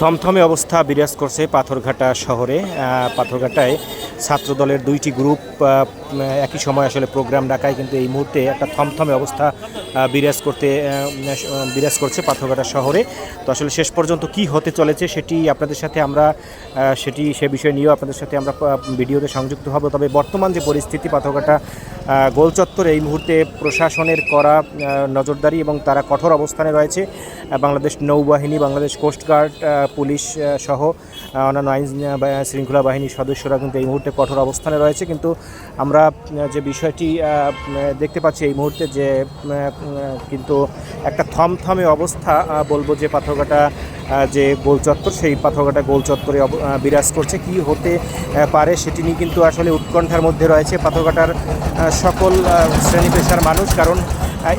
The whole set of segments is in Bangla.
থমথমে অবস্থা, বিরাজ করছে পাথরঘাটা শহরে। পাথরঘাটায় ছাত্রদলের দুইটি গ্রুপ একই সময় আসলে প্রোগ্রাম ডাকায়, কিন্তু এই মুহূর্তে একটা থমথমে অবস্থা বিরাজ করতে বিরাজ করছে পাথরঘাটা শহরে। তো আসলে শেষ পর্যন্ত কি হতে চলেছে সেটি আপনাদের সাথে আমরা সেটি সে বিষয় নিয়েও আপনাদের সাথে আমরা ভিডিওতে সংযুক্ত হব। তবে বর্তমান যে পরিস্থিতি পাথরঘাটা গোলচত্বরে এই মুহূর্তে প্রশাসনের করা নজরদারি এবং তারা কঠোর অবস্থানে রয়েছে। বাংলাদেশ নৌবাহিনী, বাংলাদেশ কোস্টগার্ড পুলিশ সহ অন্যান্য আইন শৃঙ্খলা বাহিনীর সদস্যরা কিন্তু এই মুহূর্তে কঠোর অবস্থানে রয়েছে। কিন্তু আমরা যে বিষয়টি দেখতে পাচ্ছি এই মুহূর্তে যে কিন্তু একটা থমথমে অবস্থা বলব যে পাথরঘাটা যে গোল চত্বর, সেই পাথরঘাটা গোল চত্বরে অব- বিরাজ করছে। কি হতে পারে সেটি নিয়ে কিন্তু আসলে উৎকণ্ঠার মধ্যে রয়েছে পাথরঘাটার সকল শ্রেণি পেশার মানুষ। কারণ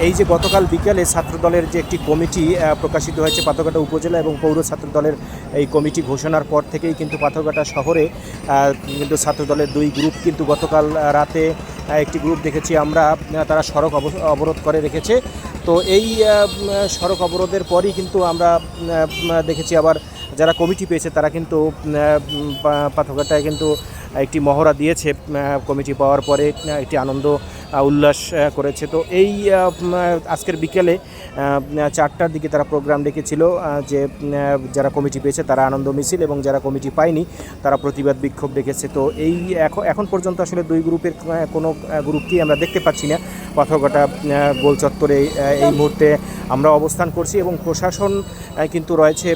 এই যে গতকাল বিকেলে ছাত্রদলের যে একটি কমিটি প্রকাশিত হয়েছে পাথরঘাটা উপজেলা এবং পৌর ছাত্রদলের এই কমিটি ঘোষণার পর থেকেই কিন্তু পাথরঘাটা শহরে কিন্তু ছাত্রদলের দুই গ্রুপ কিন্তু গতকাল রাতে একটি গ্রুপ দেখেছি আমরা তারা সড়ক অব- অবরোধ করে রেখেছে। তো এই সড়ক অবরোধের পরই কিন্তু আমরা দেখেছি আবার যারা কমিটি পেয়েছে তারা কিন্তু পাথরঘাটায় কিন্তু একটি মহড়া দিয়েছে কমিটি পাওয়ার পরে একটি আনন্দ উল্লাস করেছে। তো এই আজকের বিকেলে চারটার দিকে তারা প্রোগ্রাম ডেকেছিল যে যারা কমিটি পেয়েছে তারা আনন্দ মিছিল এবং যারা কমিটি পায়নি তারা প্রতিবাদ বিক্ষোভ ডেকেছে। তো এই এখন পর্যন্ত আসলে দুই গ্রুপের কোনো গ্রুপকেই আমরা দেখতে পাচ্ছি না। পাথরঘাটা গোল চত্বরে এই মুহূর্তে আমরা অবস্থান করছি এবং প্রশাসন কিন্তু রয়েছে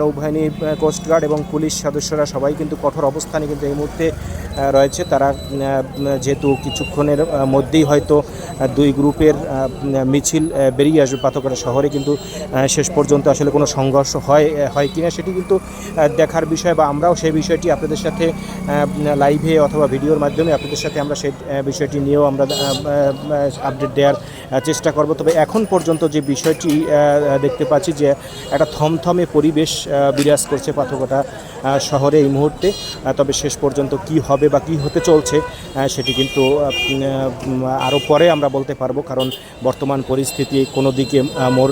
নৌবাহিনী কোস্টগার্ড এবং পুলিশ সদস্যরা সবাই কিন্তু কঠোর অবস্থানে কিন্তু এই মুহূর্তে রয়েছে। তারা যেহেতু কিছুক্ষণের মধ্যেই হয়তো দুই গ্রুপের মিছিল বেরিয়ে আসবে পাথরঘাটা শহরে, কিন্তু শেষ পর্যন্ত আসলে কোনো সংঘর্ষ হয় হয় কিনা সেটি কিন্তু দেখার বিষয় বা আমরাও সেই বিষয়টি আপনাদের সাথে লাইভে অথবা ভিডিওর মাধ্যমে আপনাদের সাথে আমরা সেই বিষয়টি নিয়েও আমরা আপডেট দেওয়ার চেষ্টা করব। তবে এখন পর্যন্ত যে বিষয়টি দেখতে পাচ্ছি যে একটা থমথমে পরিবেশ বিরাজ করছে পাথরঘাটা শহরে এই মুহূর্তে। তবে শেষ পর্যন্ত কি হবে বা কি হতে চলছে সেটি কিন্তু আরও পরে আমরা বলতে পারব। কারণ বর্তমান পরিস্থিতি কোনো দিকে মোর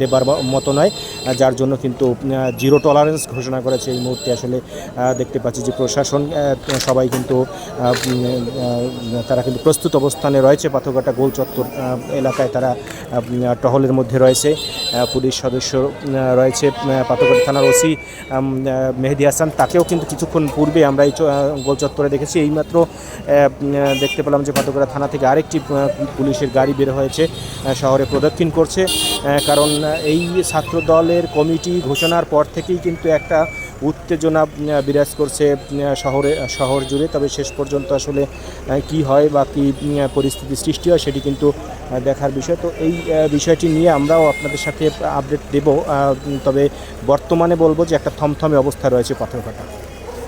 দেবার মতো নয়। যার জন্য কিন্তু জিরো টলারেন্স ঘোষণা করেছে এই মুহূর্তে আসলে দেখতে পাচ্ছি যে প্রশাসন সবাই কিন্তু তারা কিন্তু প্রস্তুত অবস্থানে রয়েছে। পাথরঘাটা গোল চত্বর এলাকায় তারা টহলের মধ্যে রয়েছে পুলিশ সদস্য রয়েছে পাতকাটি থানার ওসি মেহেদি হাসান। তাকেও কিন্তু কিছুক্ষণ পূর্বে আমরা এই গোল চত্বরে দেখেছি। এইমাত্র দেখতে পেলাম যে পাতকাটা থানা থেকে আরেকটি পুলিশের গাড়ি বের হয়েছে শহরে প্রদক্ষিণ করছে কারণ এই ছাত্র দলের কমিটি ঘোষণার পর থেকেই কিন্তু একটা উত্তেজনা বিরাজ করছে শহরে, শহর জুড়ে। তবে শেষ পর্যন্ত আসলে কি হয় বা কী পরিস্থিতি সৃষ্টি হয় সেটি কিন্তু দেখার বিষয়। তো এই বিষয়টি নিয়ে আমরাও আপনাদের সাথে আপডেট দেব। তবে বর্তমানে বলব যে একটা থমথমে অবস্থা রয়েছে পাথরঘাটা